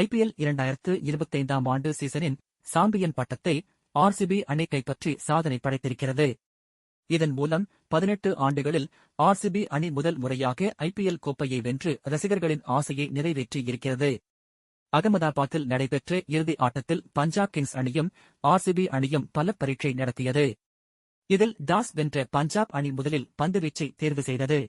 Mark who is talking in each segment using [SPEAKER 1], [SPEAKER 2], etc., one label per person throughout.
[SPEAKER 1] IPL இரண்டாயிரத்து இருபத்தைந்தாம் ஆண்டு சீசனின் சாம்பியன் பட்டத்தை ஆர்சிபி அணி கைப்பற்றி சாதனை படைத்திருக்கிறது. இதன் மூலம் பதினெட்டு ஆண்டுகளில் ஆர்சிபி அணி முதல் முறையாக ஐபிஎல் கோப்பையை வென்று ரசிகர்களின் ஆசையை நிறைவேற்றியிருக்கிறது. அகமதாபாத்தில் நடைபெற்ற இறுதி ஆட்டத்தில் பஞ்சாப் கிங்ஸ் அணியும் ஆர்சிபி அணியும் பல பரீட்சை நடத்தியது. இதில் டாஸ் வென்ற பஞ்சாப் அணி முதலில் பந்துவீச்சை தேர்வு செய்தது.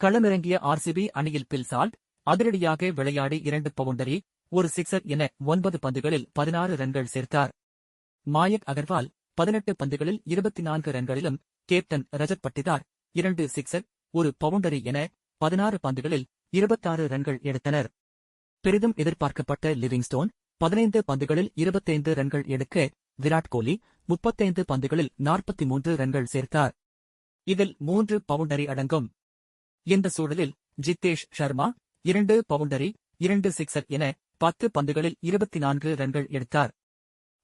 [SPEAKER 1] களமிறங்கிய ஆர்சிபி அணியில் பில்சால்ட் அதிரடியாக விளையாடி இரண்டு பவுண்டரி ஒரு சிக்ஸர் என ஒன்பது பந்துகளில் பதினாறு ரன்கள் சேர்த்தார். மாயக் அகர்வால் பதினெட்டு பந்துகளில் இருபத்தி நான்கு ரன்களிலும் கேப்டன் ரஜத் பட்டிதார். இரண்டு சிக்ஸர் ஒரு பவுண்டரி என பதினாறு பந்துகளில் இருபத்தாறு ரன்கள் எடுத்தனர். பெரிதும் எதிர்பார்க்கப்பட்ட லிவிங்ஸ்டோன் பதினைந்து பந்துகளில் இருபத்தைந்து ரன்கள் எடுக்க விராட் கோலி முப்பத்தைந்து பந்துகளில் நாற்பத்தி மூன்று ரன்கள் சேர்த்தார். இதில் மூன்று பவுண்டரி அடங்கும். இந்த சூழலில் ஜித்தேஷ் சர்மா இரண்டு பவுண்டரி இரண்டு சிக்ஸர் என பத்து பந்துகளில் இருபத்தி நான்கு ரன்கள் எடுத்தார்.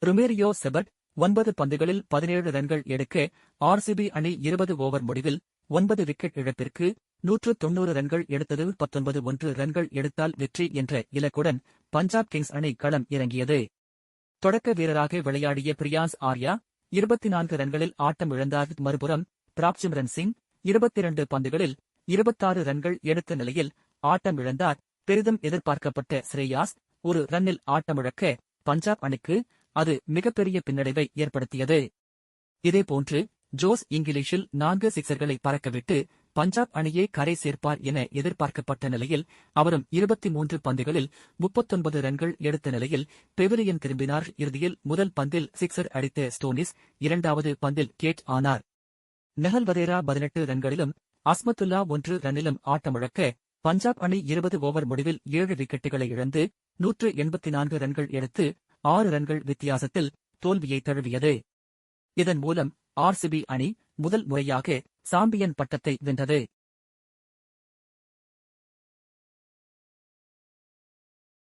[SPEAKER 1] ருமேரியோ செபர்ட் ஒன்பது பந்துகளில் பதினேழு ரன்கள் எடுக்க ஆர்சிபி அணி இருபது ஓவர் முடிவில் ஒன்பது விக்கெட் இழப்பிற்கு நூற்று தொன்னூறு ரன்கள் எடுத்தது பத்தொன்பது ஒன்று ரன்கள் எடுத்தால் வெற்றி என்ற இலக்குடன் பஞ்சாப் கிங்ஸ் அணி களம் இறங்கியது. தொடக்க வீரராக விளையாடிய பிரியாஸ் ஆர்யா இருபத்தி நான்கு ரன்களில் ஆட்டம் இழந்தார். மறுபுறம் பிராப்சிம்ரன் சிங் இருபத்தி இரண்டு பந்துகளில் இருபத்தாறு ரன்கள் எடுத்த நிலையில் ஆட்டம் இழந்தார். பெரிதும் எதிர்பார்க்கப்பட்ட ஸ்ரேயாஸ் ஒரு ரன்னில் ஆட்டமிழக்க பஞ்சாப் அணிக்கு அது மிகப்பெரிய பின்னடைவை ஏற்படுத்தியது. இதேபோன்று ஜோஸ் இங்கிலீஷில் நான்கு சிக்சர்களை பறக்கவிட்டு பஞ்சாப் அணியை கரை சேர்ப்பார் என எதிர்பார்க்கப்பட்ட நிலையில் அவரும் இருபத்தி மூன்று பந்துகளில் முப்பத்தொன்பது ரன்கள் எடுத்த நிலையில் பெவிலியன் திரும்பினார். இறுதியில் முதல் பந்தில் சிக்சர் அடித்த ஸ்டோனிஸ் இரண்டாவது பந்தில் கேட் ஆனார். நெஹல் வதேரா பதினெட்டு ரன்களிலும் அஸ்மத்துல்லா ஒன்று ரன்னிலும் ஆட்டமிழக்க பஞ்சாப் அணி இருபது ஓவர் முடிவில் ஏழு விக்கெட்டுகளை இழந்து நூற்று எண்பத்தி நான்கு ரன்கள் எடுத்து ஆறு ரன்கள் வித்தியாசத்தில் தோல்வியை தழுவியது. இதன் மூலம் ஆர்சிபி அணி முதல் முறையாக சாம்பியன் பட்டத்தை வென்றது.